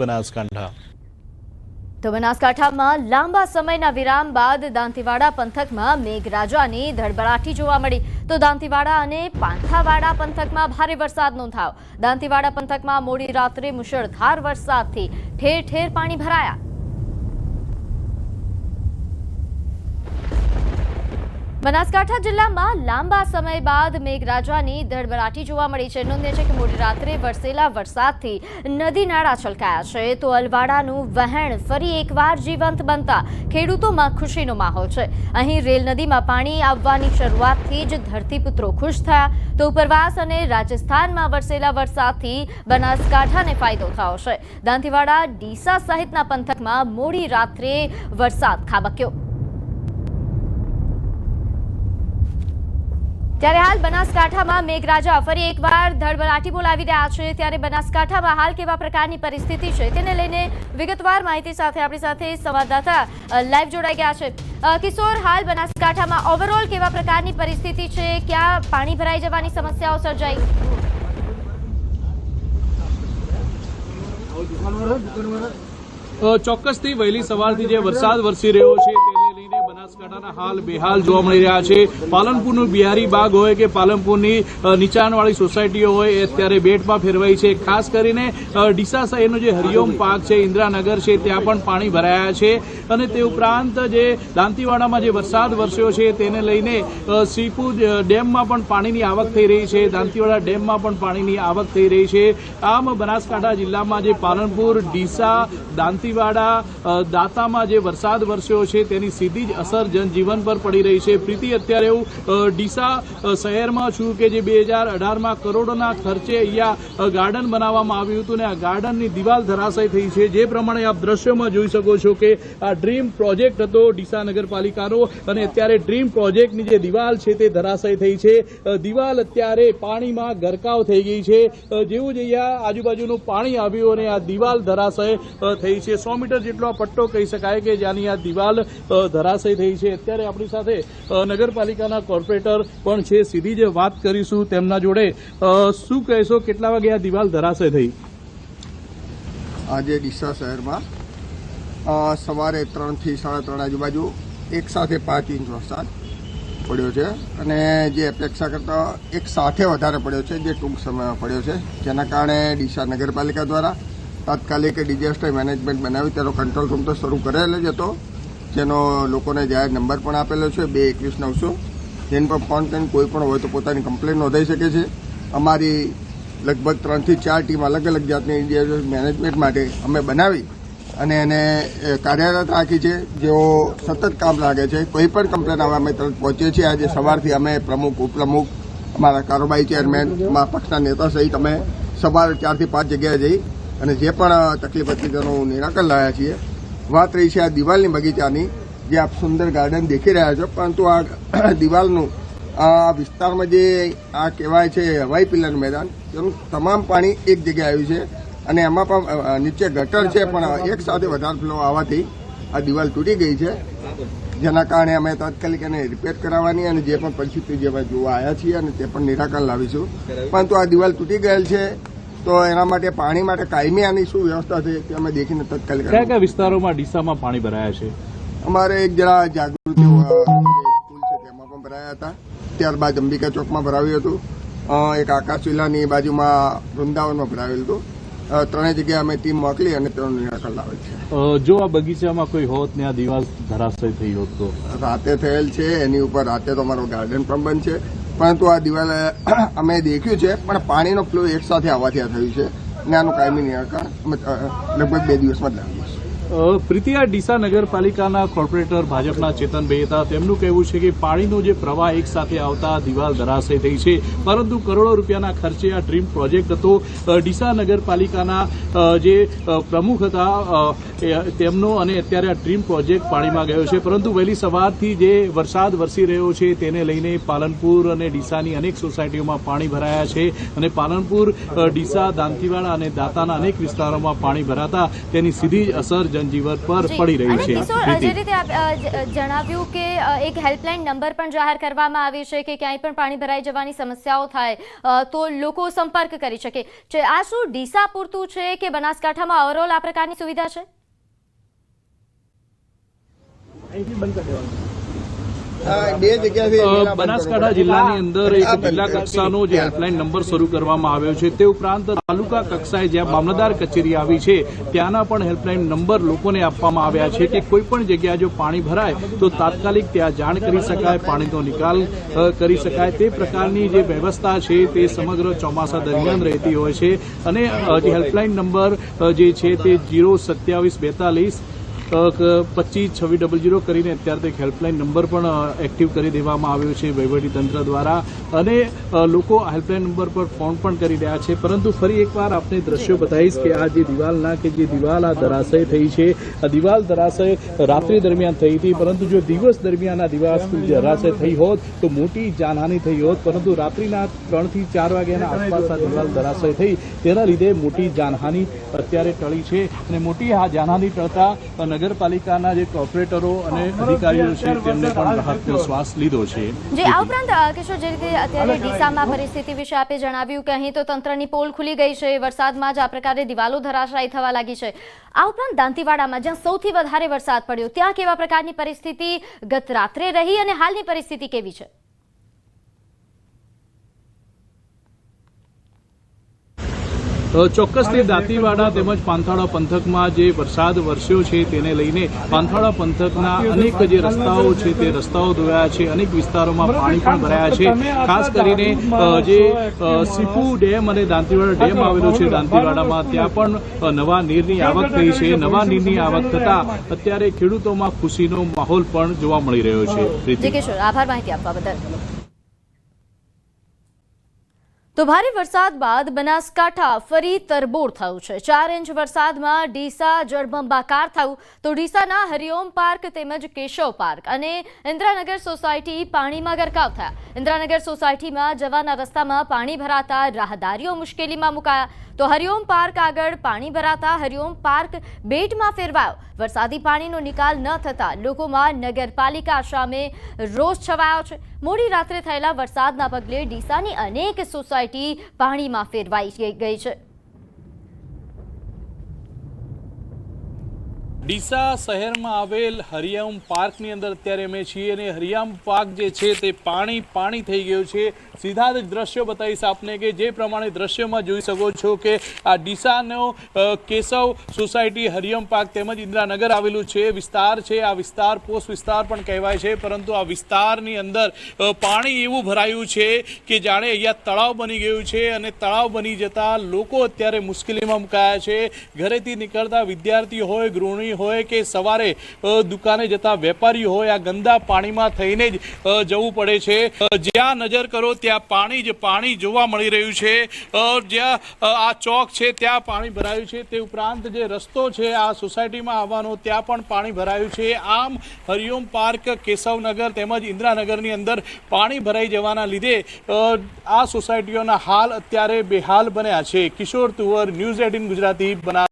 બનાસકાંઠા. તો બનાસકાંઠામાં લાંબા સમયના વિરામ બાદ દાંતીવાડા પંથકમાં મેઘરાજાની ધડબડાટી જોવા મળી. તો દાંતીવાડા અને પાંથાવાડા પંથકમાં ભારે વરસાદ નોંધાયો દાંતીવાડા પંથકમાં મોડી રાત્રે મુશળધાર વરસાદથી ઠેર ઠેર પાણી ભરાયા. બનાસકાંઠા જિલ્લામાં લાંબા સમય બાદ મેઘરાજાની ધડબડાટી જોવા મળી છે. નોંધ્ય છે કે મોડી રાત્રે વરસેલા વરસાદથી નદી નાળા છલકાયા છે. તો અલવાડાનું વહેણ ફરી એકવાર જીવંત બનતા ખેડૂતોમાં ખુશીનો માહોલ છે. અહીં રેલ નદીમાં પાણી આવવાની શરૂઆતથી જ ધરતીપુત્રો ખુશ થયા. તો ઉપરવાસ અને રાજસ્થાનમાં વરસેલા વરસાદથી બનાસકાંઠાને ફાયદો થયો છે. દાંતીવાડા, ડીસા સહિતના પંથકમાં મોડી રાત્રે વરસાદ ખાબક્યો. ત્યારે હાલ બનાસકાંઠામાં મેઘરાજા ફરી એકવાર ધડબડાટી બોલાવી રહ્યા છે. ત્યારે બનાસકાંઠામાં હાલ કેવા પ્રકારની પરિસ્થિતિ છે તેને લઈને વિગતવાર માહિતી સાથે આપણી સાથે સંવાદદાતા લાઈવ જોડાઈ ગયા છે. કિશોર, હાલ બનાસકાંઠામાં ઓવરઓલ કેવા પ્રકારની પરિસ્થિતિ છે? ક્યાં પાણી ભરાઈ જવાની સમસ્યાઓ સર્જાઈ? ચોક્કસથી વહેલી સવારથી જે વરસાદ વરસી રહ્યો છે હાલ બેહાલ જોવા મળી રહ્યા છે. પાલનપુરનું બિહારી બાગ હોય કે પાલનપુરની નીચાણવાળી સોસાયટીઓ હોય એ અત્યારે બેટમાં ફેરવાઈ છે. ખાસ કરીને ડીસા શહેરનો જે હરિઓમ પાર્ક છે, ઇન્દિરાનગર છે, ત્યાં પણ પાણી ભરાયા છે. અને તે ઉપરાંત જે દાંતીવાડામાં જે વરસાદ વરસ્યો છે, તેને લઈને સીપુ ડેમમાં પણ પાણીની આવક થઈ રહી છે. દાંતીવાડા ડેમમાં પણ પાણીની આવક થઈ રહી છે. આમ બનાસકાંઠા જિલ્લામાં જે પાલનપુર, ડીસા, દાંતીવાડા દાંતામાં જે વરસાદ વરસ્યો છે, તેની સીધી જ અસર જનજીવન પર પડી રહી છે. પ્રીતિ, અત્યારે હું ડીસા શહેરમાં છું કે જે બે હજાર અઢારમાં કરોડોના ખર્ચે અહીંયા ગાર્ડન બનાવવામાં આવ્યું હતું ને આ ગાર્ડનની દિવાલ ધરાશય થઈ છે. જે પ્રમાણે આપ દ્રશ્યોમાં જોઈ શકો છો કે આ ડ્રીમ પ્રોજેક્ટ હતો ડીસા નગરપાલિકાનો અને અત્યારે ડ્રીમ પ્રોજેક્ટની જે દિવાલ છે તે ધરાશય થઈ છે. દિવાલ અત્યારે પાણીમાં ગરકાવ થઈ ગઈ છે. જેવું જ અહીંયા આજુબાજુનું પાણી આવ્યું અને આ દિવાલ ધરાશય થઈ છે. સો મીટર જેટલો પટ્ટો કહી શકાય કે જ્યાંની આ દિવાલ ધરાશય થઈ છે. અત્યારે આપણી સાથે નગરપાલિકાના કોર્પોરેટર પણ છે. સીધી જ વાત કરીશું તેમના જોડે. શું કહેશો, કેટલા વાગે આ દિવાલ ધરાશે થઈ? આજે ડીસા શહેરમાં સવારે ત્રણથી સાડા ત્રણ આજુબાજુ એક સાથે પાંચ ઇંચ વરસાદ પડ્યો છે અને જે અપેક્ષા કરતાં એક સાથે વધારે પડ્યો છે, જે ટૂંક સમયમાં પડ્યો છે. જેના કારણે ડીસા નગરપાલિકા દ્વારા તાત્કાલિક ડિઝાસ્ટર મેનેજમેન્ટ બનાવી તેનો કંટ્રોલ રૂમ તો શરૂ કરેલો જ હતો. જેનો લોકોને જાહેર નંબર પણ આપેલો છે, બે એકવીસ નવસો. જેને પર ફોન કરીને કોઈ પણ હોય તો પોતાની કમ્પ્લેન નોંધાઈ શકે છે. અમારી લગભગ ત્રણથી ચાર ટીમ અલગ અલગ જાતની ઇન્ડિયા મેનેજમેન્ટ માટે અમે બનાવી અને એને કાર્યરત રાખી છે. જેઓ સતત કામ લાગે છે, કોઈ પણ કમ્પ્લેન આવે અમે તરત પહોંચીએ છીએ. આજે સવારથી અમે પ્રમુખ, ઉપપ્રમુખ, અમારા કારોબારી ચેરમેન, અમારા પક્ષના નેતા સહિત અમે સવારે ચારથી પાંચ જગ્યાએ જઈ અને જે પણ તકલીફ હતી તેનું નિરાકરણ લાવ્યા છીએ. વાત રહી છે આ દિવાલની બગીચાની, જે આપ સુંદર ગાર્ડન દેખી રહ્યા છો, પરંતુ આ દિવાલનું આ વિસ્તારમાં જે આ કહેવાય છે હવાઈ પિલ્લાનું મેદાન, તેનું તમામ પાણી એક જગ્યાએ આવ્યું છે અને એમાં પણ નીચે ગટર છે, પણ એક સાથે વધારે ફ્લો આવવાથી આ દિવાલ તૂટી ગઈ છે. જેના કારણે અમે તાત્કાલિક એને રિપેર કરાવવાની અને જે પણ પરિસ્થિતિ જે જોવા આવ્યા છીએ અને તે પણ નિરાકરણ લાવીશું. પરંતુ આ દિવાલ તૂટી ગયેલ છે. તો એના માટે પાણી માટે કાયમી આની શું વ્યવસ્થા છે તે અમે દેખીને તત્કાલ કયા કયા વિસ્તારોમાં ડીસામાં પાણી ભરાયા છે? અમારે એક જરા જાગૃતિ સ્કૂલ છે તેમાં પણ ભરાયા હતા. ત્યારબાદ અંબિકા ચોકમાં ભરાવ્યું હતું. એક આકાશ વિલાની બાજુમાં વૃંદાવનમાં ભરાવેલું હતું. ત્રણેય જગ્યાએ અમે ટીમ મોકલી અને તેનું નિરાકરણ લાવે છે. જો આ બગીચામાં કોઈ હોત ને આ દિવાલ ધરાશય થઈ હોત તો? રાતે થયેલ છે એની ઉપર રાતે તો અમારો ગાર્ડન પણ બંધ છે. પરંતુ આ દિવાલ અમે દેખ્યું છે, પણ પાણીનો ફ્લો એક સાથે આવવાથી આ થયું છે. અને આનું કાયમી નિરાકરણ લગભગ બે દિવસમાં જ લાવીએ છીએ અ, પ્રીતિ આ ડીસા નગરપાલિકાના કોર્પોરેટર ભાજપના ચેતનભાઈ હતા તેમનું કહેવું છે કે પાણીનો જે પ્રવાહ એક સાથે આવતા દિવાલ ધરાશય થઈ છે. પરંતુ કરોડો રૂપિયાના ખર્ચે આ ડ્રીમ પ્રોજેક્ટ હતો. ડીસા નગરપાલિકાના જે પ્રમુખ હતા તેમનો અને અત્યારે આ ડ્રીમ પ્રોજેક્ટ પાણીમાં ગયો છે. પરંતુ વહેલી સવારથી જે વરસાદ વરસી રહ્યો છે તેને લઈને પાલનપુર અને ડીસાની અનેક સોસાયટીઓમાં પાણી ભરાયા છે અને પાલનપુર ડીસા દાંતીવાડા અને દાંતાના અનેક વિસ્તારોમાં પાણી ભરાતા તેની સીધી અસર જનજીવન પર પડી રહ્યું છે જે રીતે જણાવ્યું કે એક હેલ્પલાઇન નંબર પણ જાહેર કરવામાં આવી છે કે ક્યાંય પણ પાણી ભરાઈ જવાની સમસ્યાઓ થાય તો લોકો સંપર્ક કરી શકે. છે આ શું ડીસા પૂરતું છે કે બનાસકાંઠામાં ઓવરઓલ આ પ્રકારની સુવિધા છે? બંધ કરી જગ્યાથી બનાસકાંઠા જિલ્લાની અંદર એક જિલ્લા કક્ષાનો જે હેલ્પલાઇન નંબર શરૂ કરવામાં આવ્યો છે તે ઉપરાંત તાલુકા કક્ષાએ જ્યાં મામલતદાર કચેરી આવી છે ત્યાંના પણ હેલ્પલાઇન નંબર લોકોને આપવામાં આવ્યા છે કે કોઈ પણ જગ્યાએ જો પાણી ભરાય તો તાત્કાલિક ત્યાં જાણ કરી શકાય પાણીનો નિકાલ કરી શકાય. તે પ્રકારની જે વ્યવસ્થા છે તે સમગ્ર ચોમાસા દરમિયાન રહેતી હોય છે અને જે હેલ્પલાઇન નંબર જે છે તે જીરો સત્યાવીસ બેતાલીસ પચીસ છવ્વીસ ડબલ જીરો કરીને અત્યારે તે હેલ્પલાઇન નંબર પણ એક્ટિવ કરી દેવામાં આવ્યો છે વહીવટી તંત્ર દ્વારા. અને લોકો હેલ્પલાઇન નંબર પર ફોન પણ કરી રહ્યા છે. પરંતુ ફરી એકવાર આપને દ્રશ્યો બતાવીશ કે આ જે દિવાલના કે જે દિવાલ આ ધરાશય થઈ છે આ દિવાલ ધરાશય રાત્રિ દરમિયાન થઈ હતી. પરંતુ જો દિવસ દરમિયાન આ દિવાલ ધરાશય થઈ હોત તો મોટી જાનહાની થઈ હોત. પરંતુ રાત્રિના ત્રણથી ચાર વાગ્યાના આસપાસ આ દિવાલ ધરાશય થઈ. તેના લીધે મોટી જાનહાની અત્યારે ટળી છે. અને મોટી આ જાનહાની ટળતા અ, નગરપાલિકાના જે કોર્પોરેટરો અને અધિકારીઓ છે તેમને પણ રાહતનો શ્વાસ લીધો છે. જે આ ઉપરાંત કિશોર જે રીતે અત્યારે ડીસામાં પરિસ્થિતિ વિશે આપે જણાવ્યું કે અહીં તો તંત્રની પોલ ખુલી ગઈ છે વરસાદમાં જ આ પ્રકારે દિવાલો ધરાશાયી થવા લાગી છે. આ ઉપરાંત દાંતીવાડામાં જ્યાં સૌથી વધારે વરસાદ પડ્યો ત્યાં કેવા પ્રકારની પરિસ્થિતિ ગત રાત્રે રહી અને હાલની પરિસ્થિતિ કેવી છે? ચોક્કસથી દાંતીવાડા તેમજ પાંથાળા પંથકમાં જે વરસાદ વરસ્યો છે તેને લઈને પાંથાળા પંથકના અનેક જે રસ્તાઓ છે તે રસ્તાઓ ધોયા છે, અનેક વિસ્તારોમાં પાણી પણ ભરાયા છે. ખાસ કરીને જે સીપુ ડેમ અને દાંતીવાડા ડેમ આવેલો છે, દાંતીવાડામાં ત્યાં પણ નવા નીરની આવક થઈ છે. નવા નીરની આવક થતાં અત્યારે ખેડૂતોમાં ખુશીનો માહોલ પણ જોવા મળી રહ્યો છે. આભાર માહિતી આપવા બદલ. તો ભારે વરસાદ બાદ બનાસકાંઠા ફરી તરબોળ થયું છે. ચાર ઇંચ વરસાદમાં ડીસા, જળબંબાકાર થયું. તો ડીસાના હરિઓમ પાર્ક તેમજ કેશવ પાર્ક અને ઇન્દ્રાનગર સોસાયટી પાણીમાં ગરકાવ થયા. ઇન્દ્રાનગર સોસાયટીમાં જવાના રસ્તામાં પાણી ભરાતા રાહદારીઓ મુશ્કેલીમાં મુકાયા. તો હરિઓમ પાર્ક આગળ પાણી ભરાતા હરિઓમ પાર્ક બેટમાં ફેરવાયો. વરસાદી પાણીનો નિકાલ ન થતા લોકોમાં નગરપાલિકા સામે રોષ છવાયો છે. મોડી રાત્રે થયેલા વરસાદના પગલે ડીસાની અનેક સોસાયટી પાણીમાં ફેરવાઈ ગઈ છે. ડીસા શહેરમાં આવેલ હરિયામ પાર્કની અંદર અત્યારે અમે છીએ અને હરિયામ પાર્ક જે છે તે પાણી પાણી થઈ ગયું છે. સીધા જ દ્રશ્યો બતાવીશ આપને કે જે પ્રમાણે દ્રશ્યોમાં જોઈ શકો છો કે આ ડીસાનો કેશવ સોસાયટી હરિયમ પાર્ક તેમજ ઇન્દ્રાનગર આવેલું છે. વિસ્તાર છે, આ વિસ્તાર, પોસ્ટ વિસ્તાર પણ કહેવાય છે, પરંતુ આ વિસ્તારની અંદર પાણી એવું ભરાયું છે કે જાણે અહીંયા તળાવ બની ગયું છે અને તળાવ બની જતા લોકો અત્યારે મુશ્કેલીમાં મુકાયા છે. ઘરેથી નીકળતા વિદ્યાર્થીઓ હોય, ગૃહિણી હોય કે સવારે દુકાને જતા વેપારીઓ હોય, આ ગંદા પાણીમાં થઈને જ જવું પડે છે. જ્યાં નજર કરો ત્યાં પાણી જ પાણી જોવા મળી રહ્યું છે. જ્યાં આ ચોક છે ત્યાં પાણી ભરાયું છે. તે ઉપરાંત જે રસ્તો છે આ સોસાયટીમાં આવવાનો, ત્યાં પણ પાણી ભરાયું છે. આમ હરિઓમ પાર્ક, કેશવનગર તેમજ ઇન્દ્રાનગરની અંદર પાણી ભરાઈ જવાના લીધે આ સોસાયટીઓના હાલ અત્યારે બેહાલ બન્યા છે. કિશોર તુવર, ન્યૂઝ એટીન ગુજરાતી બના